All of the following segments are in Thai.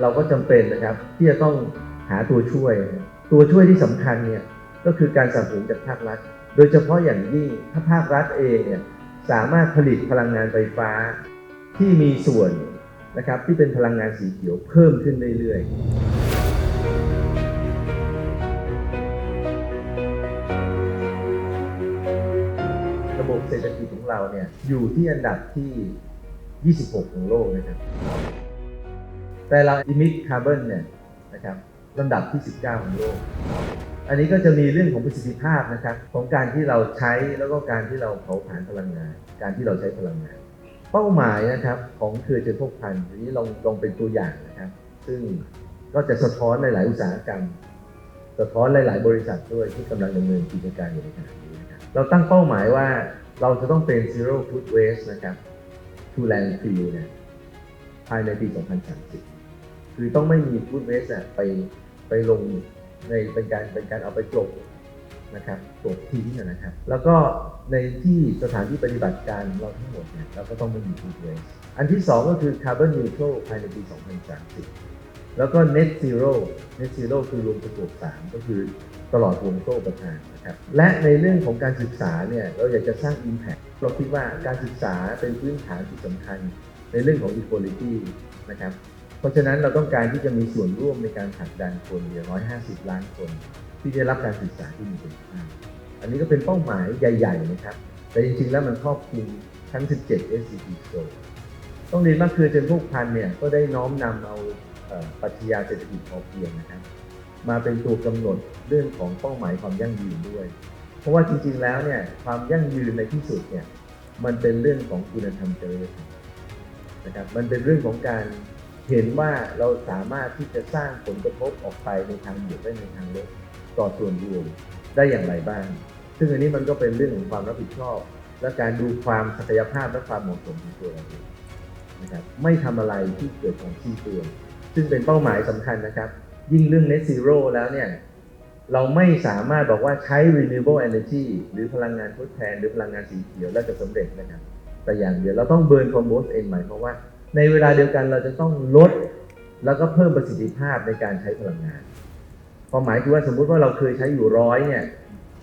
เราก็จำเป็นนะครับ ที่จะต้องหาตัวช่วย ตัวช่วยที่สำคัญเนี่ยก็คือการสนับสนุนจากภาครัฐ โดยเฉพาะอย่างยิ่งถ้าภาครัฐเองเนี่ยสามารถผลิตพลังงานไฟฟ้าที่มีส่วนนะครับที่เป็นพลังงานสีเขียวเพิ่มขึ้นเรื่อยๆ ระบบเศรษฐกิจของเราเนี่ยอยู่ที่อันดับที่ 26 ของโลกนะครับ แต่เรา emit carbon เนี่ยนะครับลำดับที่ 19 ของโลก อันนี้ก็จะมีเรื่องของประสิทธิภาพนะครับของการที่เราใช้แล้วก็การที่เราเผาผลาญพลังงาน การที่เราใช้พลังงาน เป้าหมายนะครับของเครือเจริญพกพันธุ์นี้ลองลองเป็นตัวอย่างนะครับ ซึ่งก็จะสะท้อนในหลายอุตสาหกรรม สะท้อนหลาย ๆ บริษัทด้วยที่กำลังดำเนินกิจการอยู่ในขณะนี้นะครับเราตั้งเป้าหมายว่าเราจะต้องเป็น zero food waste นะครับ to landfill เนี่ยภายในปี 2030 คือต้องไม่มี food waste ไปไปลงในเป็นการเป็นการเอาไปกลบนะครับกลบทิ้งนะครับ แล้วก็ในที่สถานที่ปฏิบัติการเราทั้งหมดเนี่ยเราก็ต้องไม่มี food waste อันที่สองก็คือ carbon neutral ภายในปี 2030 แล้วก็ net zero net zero คือรวมประกบ3ก็คือตลอดวงโซ่ประทานนะครับและในเรื่องของการศึกษาเนี่ยเราอยากจะสร้าง impact เราคิดว่าการศึกษาเป็นพื้นฐานที่สำคัญในเรื่องของ equality นะครับ เพราะฉะนั้นเราต้องการที่จะมีส่วนร่วมในการผลักดันคนอย่างน้อย50 ล้านคน ที่ได้รับการศึกษาที่มีคุณภาพอันนี้ก็เป็นเป้าหมายใหญ่ ๆ นะครับ แต่จริงๆแล้วมันครอบคลุมทั้ง 17 SCP Goal ต้องเรียนว่าเครือเจนพวกพันเนี่ยก็ได้น้อมนำเอาเอ่อปรัชญาเศรษฐกิจพอเพียงนะครับ มาเป็นตัวกำหนดเรื่องของเป้าหมายความยั่งยืนด้วย เพราะว่าจริงๆแล้วเนี่ยความยั่งยืนในที่สุดเนี่ยมันเป็นเรื่องของคุณธรรมจริยธรรมนะครับมันเป็นเรื่องของการ เห็นว่าเราสามารถที่จะสร้างผลกระทบออกไปในทางบวกและในทางลบต่อส่วนรวมได้อย่างไรบ้าง ซึ่งอันนี้มันก็เป็นเรื่องของความรับผิดชอบ และการดูความศักยภาพและความเหมาะสมของตัวเราเองนะครับไม่ทำอะไรที่เกิดของสิ้เปลืองซึ่งเป็นเป้าหมายสำคัญนะครับ ยิ่งเรื่อง net zero แล้วเนี่ยเราไม่สามารถบอกว่าใช้ renewable energy หรือพลังงานทดแทน หรือพลังงานสีเขียวแล้วจะสำเร็จนะครับ แต่อย่างเดียวเราต้อง burn from both end หมายความว่า ในเวลาเดียวกันเราจะต้องลดแล้วก็เพิ่มประสิทธิภาพในการใช้พลังงานความหมายคือว่าสมมุติว่าเราเคยใช้อยู่ร้อยเนี่ย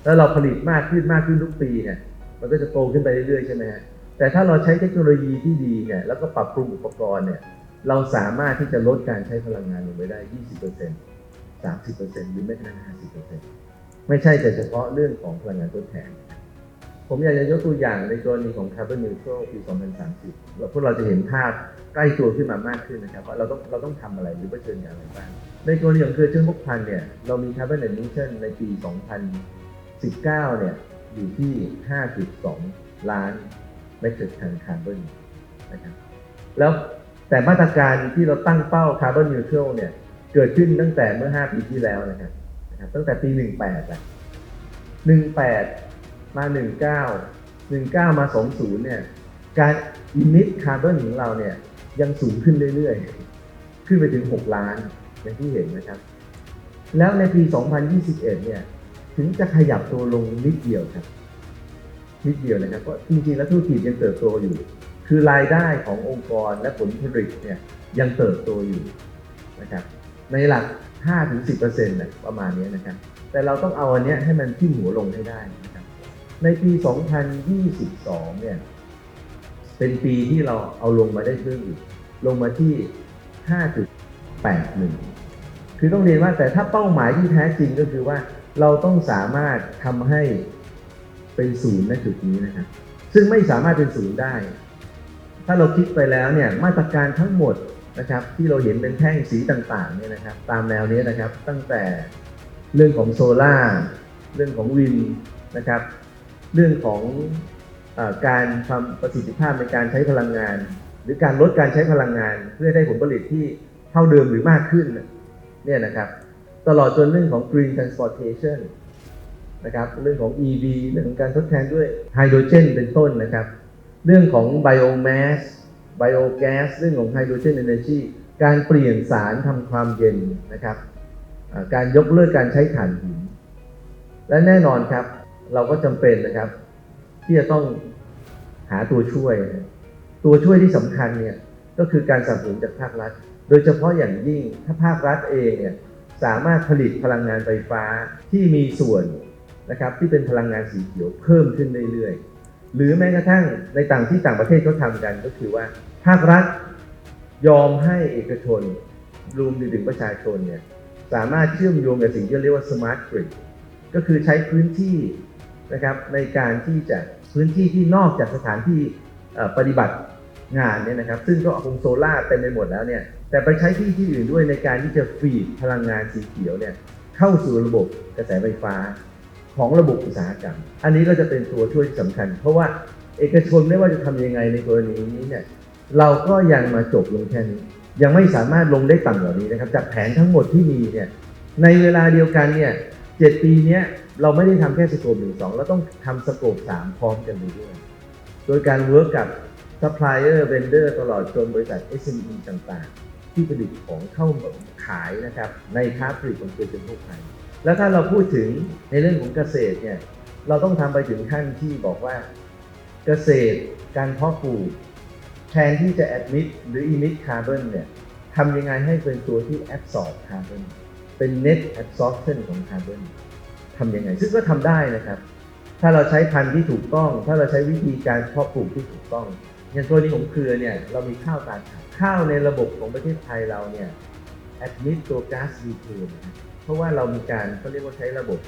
แล้วเราผลิตมากขึ้นมากขึ้นทุกปีเนี่ย มันก็จะโตขึ้นไปเรื่อยๆใช่ไหมฮะ แต่ถ้าเราใช้เทคโนโลยีที่ดีเนี่ย แล้วก็ปรับปรุงอุปกรณ์เนี่ย เราสามารถที่จะลดการใช้พลังงานลงไปได้ 20% 30%หรือไม่กระทั่ง50%ไม่ใช่แต่เฉพาะเรื่องของพลังงานทดแทน ผมอยากจะยกตัวอย่างในกรณีของ Carbon Neutral ปี 2030ว่าพวกเราจะเห็นภาพใกล้ตัวขึ้นมามากขึ้นนะครับว่าเราต้องเราต้องทำอะไรหรือเผชิญกับอะไรบ้าง ในกรณีของเครือเชื่อมพกพันเนี่ยเรามี Carbon Emission ในปี 2019 เนี่ยอยู่ที่ 5.2 ล้านเมตริกตันคาร์บอนนะครับแล้วแต่มาตรการที่เราตั้งเป้า Carbon Neutral เนี่ยเกิดขึ้นตั้งแต่เมื่อ 5 ปีที่แล้วนะครับนะครับตั้งแต่ปี 18อะ18 มา19 19มา20เนี่ยการ emit carbon ของเราเนี่ยยังสูงขึ้นเรื่อยๆ ขึ้นไปถึง 6 ล้านอย่างที่เห็นนะครับ แล้วในปี 2021 เนี่ยถึงจะขยับตัวลงนิดเดียวครับ นิดเดียวนะครับเพราะจริงๆแล้วธุรกิจยังเติบโตอยู่ คือรายได้ขององค์กรและผลผลิตเนี่ยยังเติบโตอยู่นะครับในหลัก 5-10%นะประมาณนี้นะครับ แต่เราต้องเอาอันนี้ให้มันขึ้นหัวลงให้ได้ ในปี 2022 เนี่ย เป็นปีที่เราเอาลงมาได้เพิ่มอีก ลงมาที่ 5.81 คือต้องเรียนว่าแต่ถ้าเป้าหมายที่แท้จริงก็คือว่าเราต้องสามารถทำให้เป็นศูนย์ณจุดนี้นะครับ ซึ่งไม่สามารถเป็นศูนย์ได้ ถ้าเราคิดไปแล้วเนี่ยมาตรการทั้งหมดนะครับ ที่เราเห็นเป็นแท่งสีต่างๆเนี่ยนะครับ ตามแนวนี้นะครับ ตั้งแต่เรื่องของโซล่าเรื่องของวินนะครับ เรื่องของอการทำประสิทธิภาพในการใช้พลังงาน หรือการลดการใช้พลังงาน เพื่อได้ผลผลิตที่เท่าเดิมหรือมากขึ้นเนี่ยนะครับ ตลอดจนเรื่องของ green transportation นะครับเรื่องของ EV เรื่องของการทดแทนด้วยไฮโดรเจนเป็นต้นนะครับ เรื่องของ biomass biogas เรื่องของ hydrogen energy การเปลี่ยนสารทำความเย็นนะครับ การยกเลิกการใช้ถ่านหิน และแน่นอนครับ เราก็จำเป็นนะครับ ที่จะต้องหาตัวช่วย ตัวช่วยที่สำคัญเนี่ยก็คือการสนับสนุนจากภาครัฐ โดยเฉพาะอย่างยิ่งถ้าภาครัฐเองเนี่ยสามารถผลิตพลังงานไฟฟ้าที่มีส่วนนะครับที่เป็นพลังงานสีเขียวเพิ่มขึ้นเรื่อยๆ หรือแม้กระทั่งในต่างที่ต่างประเทศเขาทำกันก็คือว่าภาครัฐยอมให้เอกชนรวมถึงประชาชนเนี่ยสามารถเชื่อมโยงกับสิ่งที่เรียกว่า smart grid ก็คือใช้พื้นที่ นะครับในการที่จะพื้นที่ที่นอกจากสถานที่ปฏิบัติงานเนี่ยนะครับซึ่งก็คงโซล่าเต็มไปหมดแล้วเนี่ยแต่ไปใช้ที่ที่อื่นด้วยในการที่จะฟีดพลังงานสีเขียวเนี่ยเข้าสู่ระบบกระแสไฟฟ้าของระบบอุตสาหกรรม อันนี้ก็จะเป็นตัวช่วยที่สำคัญ เพราะว่าเอกชนไม่ว่าจะทำยังไงในกรณีนี้เนี่ยเราก็ยังมาจบลงแค่นี้ ยังไม่สามารถลงได้ต่ำกว่านี้นะครับจากแผนทั้งหมดที่มีเนี่ยในเวลาเดียวกันเนี่ย เจ็ดปีเนี้ยเราไม่ได้ทำแค่สโคปหนึ่งสองเราต้องทำสโคปสามพร้อมกันไปด้วย โดยการเวิร์กกับซัพพลายเออร์เวนเดอร์ตลอดจนบริษัท SME ต่างๆ ที่ผลิตของเข้ามาขายนะครับในค้าปลีกของเกษตรพวกไทยแล้วถ้าเราพูดถึงในเรื่องของเกษตรเนี่ยเราต้องทำไปถึงขั้นที่บอกว่าเกษตรการเพาะปลูกแทนที่จะ admit หรือ emit carbon เนี่ยทำยังไงให้เป็นตัวที่ absorb carbon เป็น net absorption ของ carbon ทำยังไง ซึ่งก็ทำได้นะครับ ถ้าเราใช้พันธุ์ที่ถูกต้อง ถ้าเราใช้วิธีการเพาะปลูกที่ถูกต้อง อย่างตัวนี้ของเครือเนี่ยเรามีข้าวตาขาวข้าวในระบบของประเทศไทยเราเนี่ย admit ตัวก๊าซมีเทนเพราะว่าเรามีการเขาเรียกว่าใช้ระบบ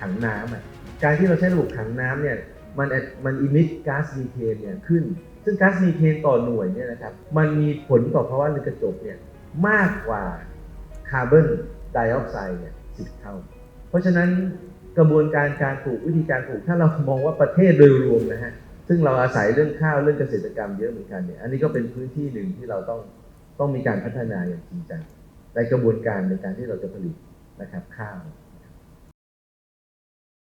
ขังน้ำอะการที่เราใช้ระบบขังน้ำเนี่ยมันมัน emit ก๊าซมีเทนเนี่ยขึ้น ซึ่งก๊าซมีเทนต่อหน่วยเนี่ยนะครับ มันมีผลต่อภาวะเรือนกระจกเนี่ยมากกว่าคาร์บอน ไดออกไซด์เนี่ยสิบเท่า เพราะฉะนั้นกระบวนการการปลูกวิธีการปลูกถ้าเรามองว่าประเทศโดยรวมนะฮะซึ่งเราอาศัยเรื่องข้าวเรื่องเกษตรกรรมเยอะเหมือนกันเนี่ยอันนี้ก็เป็นพื้นที่หนึ่งที่เราต้องต้องมีการพัฒนาอย่างจริงจังในกระบวนการในการที่เราจะผลิตนะครับข้าว